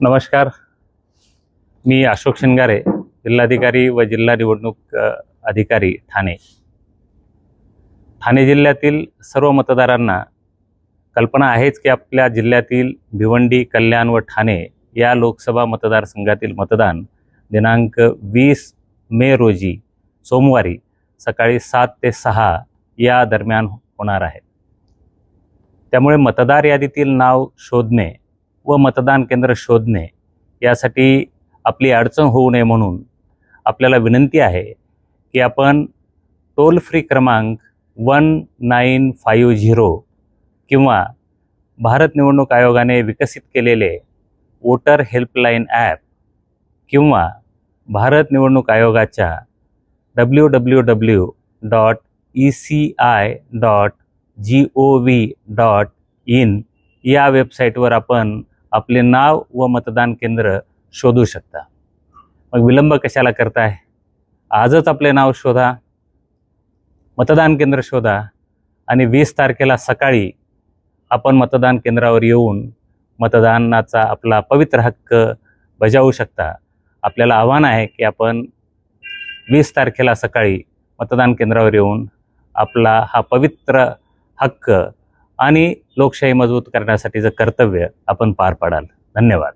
नमस्कार. मी अशोक शिंगारे जिल्हाधिकारी व जिल्हा निवडणूक अधिकारी ठाणे. ठाणे जिल्ह्यातील सर्व मतदारांना कल्पना आहेच की आपल्या जिल्ह्यातील भिवंडी कल्याण व ठाणे या लोकसभा मतदारसंघातील मतदान दिनांक वीस मे रोजी सोमवारी सकाळी सात ते सहा या दरम्यान होणार आहे. त्यामुळे मतदार यादीतील नाव शोधणे व मतदान केंद्र शोधणे यासाठी आपली अडचण होऊ नये म्हणून आपल्याला विनंती आहे की आपण टोल फ्री क्रमांक वन नाईन फाईव्ह झिरो किंवा भारत निवडणूक आयोगाने विकसित केलेले वोटर हेल्पलाईन ॲप किंवा भारत निवडणूक आयोगाच्या W W W dot E C I dot G O V dot in या वेबसाईटवर आपण आपले नाव व मतदान केंद्र शोधू शकता. मग विलंब कशाला करताय? आजच आपले नाव शोधा. मतदान केंद्र शोधा. आणि वीस तारखेला सकाळी आपण मतदान केंद्रावर येऊन मतदानाचा आपला पवित्र हक्क बजावू शकता. आपल्याला आव्हान आहे की आपण वीस तारखेला सकाळी मतदान केंद्रावर येऊन आपला हा पवित्र हक्क आणि लोकशाही मजबूत करण्यासाठीचं कर्तव्य आपण पार पाडाल. धन्यवाद.